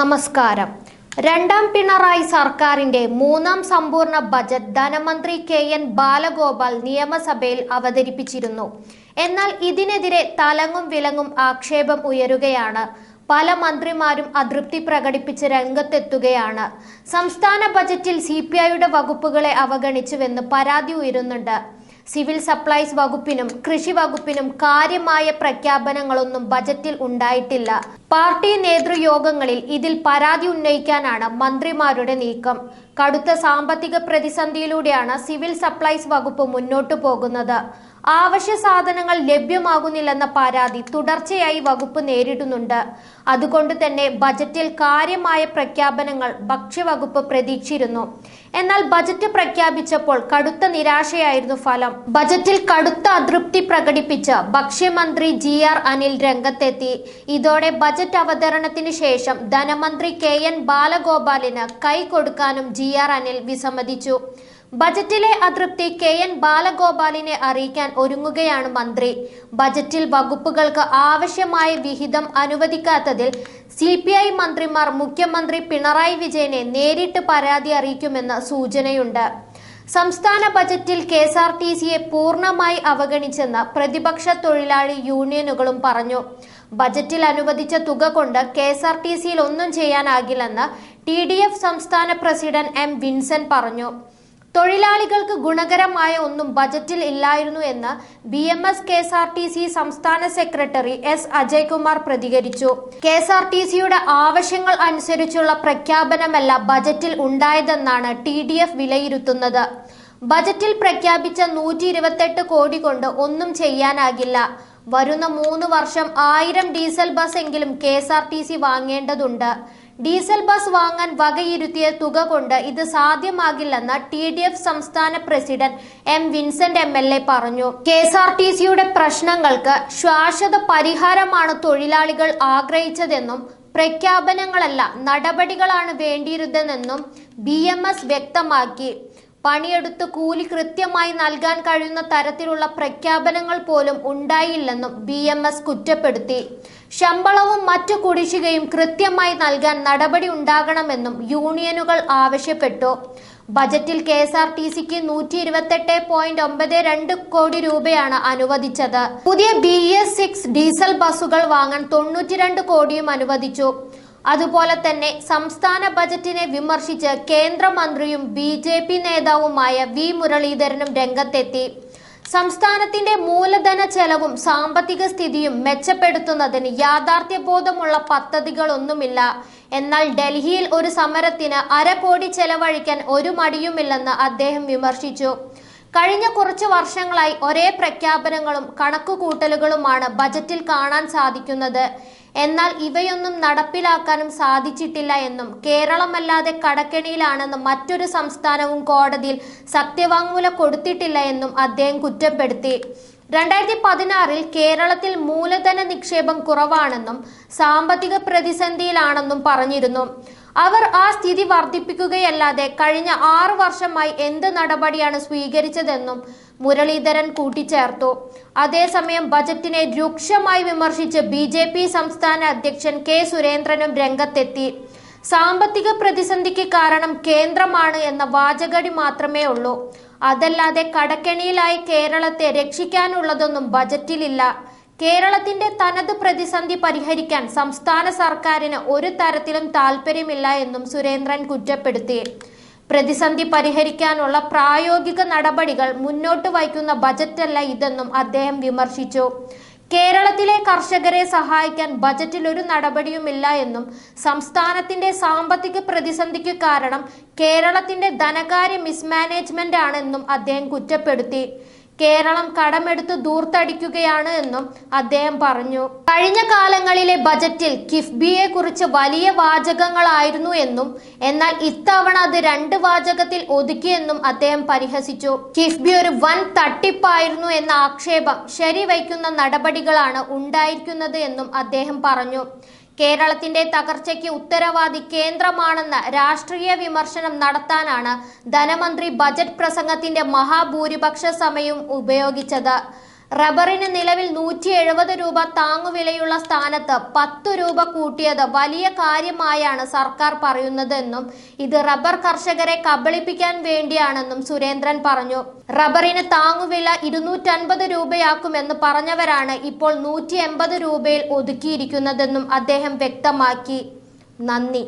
നമസ്കാരം. രണ്ടാം പിണറായി സർക്കാരിന്റെ മൂന്നാം സമ്പൂർണ ബജറ്റ് ധനമന്ത്രി കെ എൻ ബാലഗോപാൽ നിയമസഭയിൽ അവതരിപ്പിച്ചിരുന്നു. എന്നാൽ ഇതിനെതിരെ തലങ്ങും വിലങ്ങും ആക്ഷേപം ഉയരുകയാണ്. പല മന്ത്രിമാരും അതൃപ്തി പ്രകടിപ്പിച്ച് രംഗത്തെത്തുകയാണ്. സംസ്ഥാന ബജറ്റിൽ സി പി ഐയുടെ വകുപ്പുകളെ അവഗണിച്ചുവെന്ന് പരാതി ഉയരുന്നുണ്ട്. സിവിൽ സപ്ലൈസ് വകുപ്പിനും കൃഷി വകുപ്പിനും കാര്യമായ പ്രഖ്യാപനങ്ങളൊന്നും ബജറ്റിൽ ഉണ്ടായിട്ടില്ല. പാർട്ടി നേതൃയോഗങ്ങളിൽ ഇതിൽ പരാതി ഉന്നയിക്കാനാണ് മന്ത്രിമാരുടെ നീക്കം. കടുത്ത സാമ്പത്തിക പ്രതിസന്ധിയിലൂടെയാണ് സിവിൽ സപ്ലൈസ് വകുപ്പ് മുന്നോട്ടു പോകുന്നത്. ആവശ്യ സാധനങ്ങൾ ലഭ്യമാകുന്നില്ലെന്ന പരാതി തുടർച്ചയായി വകുപ്പ് നേരിടുന്നുണ്ട്. അതുകൊണ്ട് തന്നെ ബജറ്റിൽ കാര്യമായ പ്രഖ്യാപനങ്ങൾ ഭക്ഷ്യവകുപ്പ് പ്രതീക്ഷിച്ചിരുന്നു. എന്നാൽ ബജറ്റ് പ്രഖ്യാപിച്ചപ്പോൾ കടുത്ത നിരാശയായിരുന്നു ഫലം. ബജറ്റിൽ കടുത്ത അതൃപ്തി പ്രകടിപ്പിച്ച് ഭക്ഷ്യമന്ത്രി ജി ആർ അനിൽ രംഗത്തെത്തി. ഇതോടെ ബജറ്റ് അവതരണത്തിന് ശേഷം ധനമന്ത്രി കെ എൻ ബാലഗോപാലിന് കൈ കൊടുക്കാനും ജി ആർ അനിൽ വിസമ്മതിച്ചു. ബജറ്റിലെ അതൃപ്തി കെ എൻ ബാലഗോപാലിനെ അറിയിക്കാൻ ഒരുങ്ങുകയാണ് മന്ത്രി. ബജറ്റിൽ വകുപ്പുകൾക്ക് ആവശ്യമായ വിഹിതം അനുവദിക്കാത്തതിൽ സി പി ഐ മന്ത്രിമാർ മുഖ്യമന്ത്രി പിണറായി വിജയനെ നേരിട്ട് പരാതി അറിയിക്കുമെന്ന് സൂചനയുണ്ട്. സംസ്ഥാന ബജറ്റിൽ കെ എസ് ആർ ടി സിയെ പൂർണമായി അവഗണിച്ചെന്ന് പ്രതിപക്ഷ തൊഴിലാളി യൂണിയനുകളും പറഞ്ഞു. ബജറ്റിൽ അനുവദിച്ച തുക കൊണ്ട് കെ എസ് ആർ ടി സിയിൽ ഒന്നും ചെയ്യാനാകില്ലെന്ന് ടി ഡി എഫ് സംസ്ഥാന പ്രസിഡന്റ് എം വിൻസെന്റ് പറഞ്ഞു. തൊഴിലാളികൾക്ക് ഗുണകരമായ ഒന്നും ബജറ്റിൽ ഇല്ലായിരുന്നു എന്ന് B M S K S R T C സംസ്ഥാന സെക്രട്ടറി എസ് അജയ്കുമാർ പ്രതികരിച്ചു. കെ എസ് ആർ ടി സിയുടെ ആവശ്യങ്ങൾ അനുസരിച്ചുള്ള പ്രഖ്യാപനമല്ല ബജറ്റിൽ ഉണ്ടായതെന്നാണ് ടി ഡി എഫ് വിലയിരുത്തുന്നത്. ബജറ്റിൽ പ്രഖ്യാപിച്ച നൂറ്റി ഇരുപത്തെട്ട് കോടി കൊണ്ട് ഒന്നും ചെയ്യാനാകില്ല. വരുന്ന മൂന്ന് വർഷം ആയിരം ഡീസൽ ബസ് എങ്കിലും K S R T C വാങ്ങേണ്ടതുണ്ട്. Diesel bus വാങ്ങാൻ വകയിരുത്തിയ തുക കൊണ്ട് ഇത് സാധ്യമാകില്ലെന്ന് ടി ഡി എഫ് സംസ്ഥാന president M Vincent M L A പറഞ്ഞു. കെ എസ് ആർ ടി സിയുടെ പ്രശ്നങ്ങൾക്ക് ശാശ്വത പരിഹാരമാണ് തൊഴിലാളികൾ ആഗ്രഹിച്ചതെന്നും പ്രഖ്യാപനങ്ങളല്ല നടപടികളാണ് വേണ്ടിയിരുന്നതെന്നും ബി വ്യക്തമാക്കി. പണിയെടുത്ത് കൂലി കൃത്യമായി നൽകാൻ കഴിയുന്ന തരത്തിലുള്ള പ്രഖ്യാപനങ്ങൾ പോലും ഉണ്ടായില്ലെന്നും ബി എം എസ് കുറ്റപ്പെടുത്തി. ശമ്പളവും മറ്റു കുടിശ്ശികയും കൃത്യമായി നൽകാൻ നടപടി ഉണ്ടാകണമെന്നും യൂണിയനുകൾ ആവശ്യപ്പെട്ടു. ബജറ്റിൽ കെ എസ് ആർ ടി സിക്ക് നൂറ്റി ഇരുപത്തെട്ട് പോയിന്റ് ഒമ്പത് രണ്ട് കോടി രൂപയാണ് അനുവദിച്ചത്. പുതിയ ബി എസ് സിക്സ് ഡീസൽ ബസ്സുകൾ വാങ്ങാൻ തൊണ്ണൂറ്റിരണ്ട് കോടിയും അനുവദിച്ചു. അതുപോലെ തന്നെ സംസ്ഥാന ബജറ്റിനെ വിമർശിച്ച് കേന്ദ്രമന്ത്രിയും ബി ജെ പി നേതാവുമായ വി മുരളീധരനും രംഗത്തെത്തി. സംസ്ഥാനത്തിന്റെ മൂലധന ചെലവും സാമ്പത്തിക സ്ഥിതിയും മെച്ചപ്പെടുത്തുന്നതിന് യാഥാർത്ഥ്യബോധമുള്ള പദ്ധതികളൊന്നുമില്ല. എന്നാൽ ഡൽഹിയിൽ ഒരു സമരത്തിന് അര കോടി ചെലവഴിക്കാൻ ഒരു മടിയുമില്ലെന്ന് അദ്ദേഹം വിമർശിച്ചു. കഴിഞ്ഞ കുറച്ച് വർഷങ്ങളായി ഒരേ പ്രഖ്യാപനങ്ങളും കണക്കുകൂട്ടലുകളുമാണ് ബജറ്റിൽ കാണാൻ സാധിക്കുന്നത്. എന്നാൽ ഇവയൊന്നും നടപ്പിലാക്കാനും സാധിച്ചിട്ടില്ല എന്നും കേരളമല്ലാതെ കടക്കെണിയിലാണെന്നും മറ്റൊരു സംസ്ഥാനവും കോടതിയിൽ സത്യവാങ്മൂലം കൊടുത്തിട്ടില്ല എന്നും അദ്ദേഹം കുറ്റപ്പെടുത്തി. രണ്ടായിരത്തി പതിനാറിൽ കേരളത്തിൽ മൂലധന നിക്ഷേപം കുറവാണെന്നും സാമ്പത്തിക പ്രതിസന്ധിയിലാണെന്നും പറഞ്ഞിരുന്നു. അവർ ആ സ്ഥിതി വർദ്ധിപ്പിക്കുകയല്ലാതെ കഴിഞ്ഞ ആറു വർഷമായി എന്ത് നടപടിയാണ് സ്വീകരിച്ചതെന്നും മുരളീധരൻ കൂട്ടിച്ചേർത്തു. അതേസമയം ബജറ്റിനെ രൂക്ഷമായി വിമർശിച്ച് ബി ജെ പി സംസ്ഥാന അധ്യക്ഷൻ കെ സുരേന്ദ്രനും രംഗത്തെത്തി. സാമ്പത്തിക പ്രതിസന്ധിക്ക് കാരണം കേന്ദ്രമാണ് എന്ന വാചകടി മാത്രമേ ഉള്ളൂ. അതല്ലാതെ കടക്കെണിയിലായി കേരളത്തെ രക്ഷിക്കാനുള്ളതൊന്നും ബജറ്റിലില്ല. കേരളത്തിന്റെ തനത് പ്രതിസന്ധി പരിഹരിക്കാൻ സംസ്ഥാന സർക്കാരിന് ഒരു തരത്തിലും താല്പര്യമില്ല എന്നും സുരേന്ദ്രൻ കുറ്റപ്പെടുത്തി. പ്രതിസന്ധി പരിഹരിക്കാനുള്ള പ്രായോഗിക നടപടികൾ മുന്നോട്ട് വയ്ക്കുന്ന ബജറ്റല്ല ഇതെന്നും അദ്ദേഹം വിമർശിച്ചു. കേരളത്തിലെ കർഷകരെ സഹായിക്കാൻ ബജറ്റിൽ ഒരു നടപടിയുമില്ല എന്നും സംസ്ഥാനത്തിന്റെ സാമ്പത്തിക പ്രതിസന്ധിക്ക് കാരണം കേരളത്തിന്റെ ധനകാര്യ മിസ്മാനേജ്മെന്റ് ആണെന്നും അദ്ദേഹം കുറ്റപ്പെടുത്തി. കേരളം കടമെടുത്ത് ദൂർത്തടിക്കുകയാണ് എന്നും അദ്ദേഹം പറഞ്ഞു. കഴിഞ്ഞ കാലങ്ങളിലെ ബജറ്റിൽ കിഫ്ബിയെ കുറിച്ച് വലിയ വാചകങ്ങളായിരുന്നു എന്നും എന്നാൽ ഇത്തവണ അത് രണ്ട് വാചകത്തിൽ ഒതുക്കിയെന്നും അദ്ദേഹം പരിഹസിച്ചു. കിഫ്ബി ഒരു വൻ തട്ടിപ്പായിരുന്നു എന്ന ആക്ഷേപം ശരിവയ്ക്കുന്ന നടപടികളാണ് ഉണ്ടായിരിക്കുന്നത് എന്നും അദ്ദേഹം പറഞ്ഞു. കേരളത്തിന്റെ തകർച്ചയ്ക്ക് ഉത്തരവാദി കേന്ദ്രമാണെന്ന രാഷ്ട്രീയ വിമർശനം നടത്താനാണ് ധനമന്ത്രി ബജറ്റ് പ്രസംഗത്തിന്റെ മഹാഭൂരിപക്ഷ സമയം ഉപയോഗിച്ചത്. റബ്ബറിന് നിലവിൽ നൂറ്റി എഴുപത് രൂപ താങ്ങുവിലയുള്ള സ്ഥാനത്ത് പത്ത് രൂപ കൂട്ടിയത് വലിയ കാര്യമായാണ് സർക്കാർ പറയുന്നതെന്നും ഇത് റബ്ബർ കർഷകരെ കബളിപ്പിക്കാൻ വേണ്ടിയാണെന്നും സുരേന്ദ്രൻ പറഞ്ഞു. റബ്ബറിന് താങ്ങുവില ഇരുന്നൂറ്റൻപത് രൂപയാക്കുമെന്ന് പറഞ്ഞവരാണ് ഇപ്പോൾ നൂറ്റി എൺപത് രൂപയിൽ ഒതുക്കിയിരിക്കുന്നതെന്നും അദ്ദേഹം വ്യക്തമാക്കി. നന്ദി.